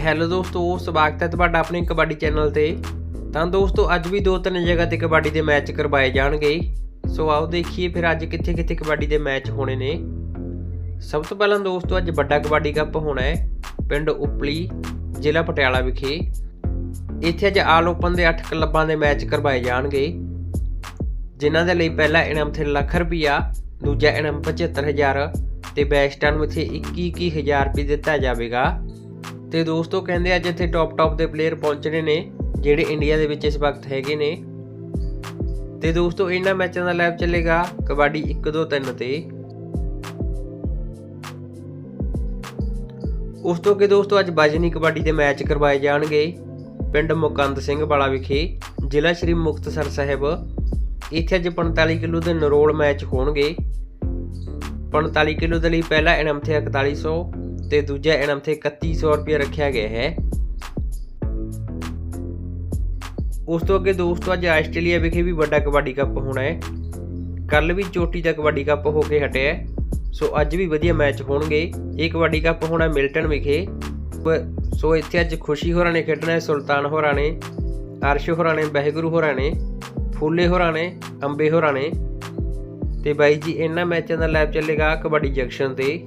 Hello ਦੋਸਤੋ, ਸਵਾਗਤ ਹੈ ਤੁਹਾਡਾ ਆਪਣੇ ਕਬੱਡੀ ਚੈਨਲ ਤੇ। ਤਾਂ ਦੋਸਤੋ, ਅੱਜ ਵੀ ਦੋ ਤਿੰਨ ਜਗ੍ਹਾ ਤੇ ਕਬੱਡੀ ਦੇ ਮੈਚ ਕਰਵਾਏ ਜਾਣਗੇ। ਸੋ ਆਓ ਦੇਖੀਏ ਫਿਰ ਅੱਜ ਕਿੱਥੇ ਕਿੱਥੇ ਕਬੱਡੀ ਦੇ ਮੈਚ ਹੋਣੇ ਨੇ। ਸਭ ਤੋਂ ਪਹਿਲਾਂ ਦੋਸਤੋ, ਅੱਜ ਵੱਡਾ ਕਬੱਡੀ ਕੱਪ ਹੋਣਾ ਹੈ, ਪਿੰਡ ਉਪਲੀ, ਜ਼ਿਲ੍ਹਾ ਪਟਿਆਲਾ ਵਿਖੇ। ਇੱਥੇ ਅੱਜ ਆਲ ਓਪਨ ਦੇ 8 ਕਲੱਬਾਂ ਦੇ ਮੈਚ ਕਰਵਾਏ ਜਾਣਗੇ। ਜਿਨ੍ਹਾਂ ਦੇ ਲਈ ਪਹਿਲਾ ਇਨਾਮ ਤੇ ਲੱਖ ਰੁਪਿਆ ਦੂਜਾ ਇਨਾਮ 75000 ਤੇ ਬੈਸਟਾਂ ਨੂੰ ਇੱਥੇ 21000 ਰੁਪਏ ਦਿੱਤਾ ਜਾਵੇਗਾ। ਤੇ ਦੋਸਤੋ ਕਹਿੰਦੇ ਅੱਜ ਇੱਥੇ ਟੌਪ ਟੌਪ ਦੇ ਪਲੇਅਰ ਪਹੁੰਚਣੇ ਨੇ, ਜਿਹੜੇ ਇੰਡੀਆ ਦੇ ਵਿੱਚ ਇਸ ਵਕਤ ਹੈਗੇ ਨੇ। ਤੇ ਦੋਸਤੋ ਇਹਨਾਂ ਮੈਚਾਂ ਦਾ ਲਾਈਵ ਚੱਲੇਗਾ ਕਬੱਡੀ 1 2 3 ਤੇ। ਉਸ ਤੋਂ ਕਿ ਦੋਸਤੋ ਅੱਜ ਬਾਜਨੀ ਕਬੱਡੀ ਦੇ ਮੈਚ ਕਰਵਾਏ ਜਾਣਗੇ ਪਿੰਡ ਮੁਕੰਦ ਸਿੰਘ ਵਾਲਾ ਵਿਖੇ, ਜ਼ਿਲ੍ਹਾ ਸ਼੍ਰੀ ਮੁਕਤਸਰ ਸਾਹਿਬ। ਇੱਥੇ ਅੱਜ 45 ਕਿਲੋ ਦੇ ਨਰੋਲ ਮੈਚ ਹੋਣਗੇ। 45 ਕਿਲੋ ਦੇ ਲਈ ਪਹਿਲਾ ਇਨਾਮ ਤੇ 4100 ਤੇ ਦੂਜਾ ਇਨਾਮ ਤੇ 3100 ਰੁਪਏ ਰੱਖਿਆ ਗਿਆ ਹੈ। ਉਸ ਤੋਂ ਅੱਗੇ ਦੋਸਤੋ, ਅੱਜ ਆਸਟ੍ਰੇਲੀਆ ਵਿਖੇ ਵੀ ਵੱਡਾ ਕਬੱਡੀ ਕੱਪ ਹੋਣਾ ਹੈ। ਕੱਲ ਵੀ ਚੋਟੀ ਦਾ ਕਬੱਡੀ ਕੱਪ ਹੋ ਕੇ ਹਟਿਆ ਸੋ ਅੱਜ ਵੀ ਵਧੀਆ ਮੈਚ ਹੋਣਗੇ। ਇਹ ਕਬੱਡੀ ਕੱਪ ਹੋਣਾ ਮਿਲਟਨ ਵਿਖੇ। ਸੋ ਇੱਥੇ ਅੱਜ ਖੁਸ਼ੀ ਹੋਰਾਂ ਨੇ ਖੇਡਣਾ ਹੈ, ਸੁਲਤਾਨ ਹੋਰਾਂ ਨੇ, ਅਰਸ਼ ਹੋਰਾਂ ਨੇ, ਬਹਿਗੁਰੂ ਹੋਰਾਂ ਨੇ, ਫੂਲੇ ਹੋਰਾਂ ਨੇ, ਅੰਬੇ ਹੋਰਾਂ ਨੇ। ਤੇ ਬਾਈ ਜੀ ਇਹਨਾਂ ਮੈਚਾਂ ਦਾ ਲਾਈਵ ਚੱਲੇਗਾ ਕਬੱਡੀ ਜੰਕਸ਼ਨ ਤੇ।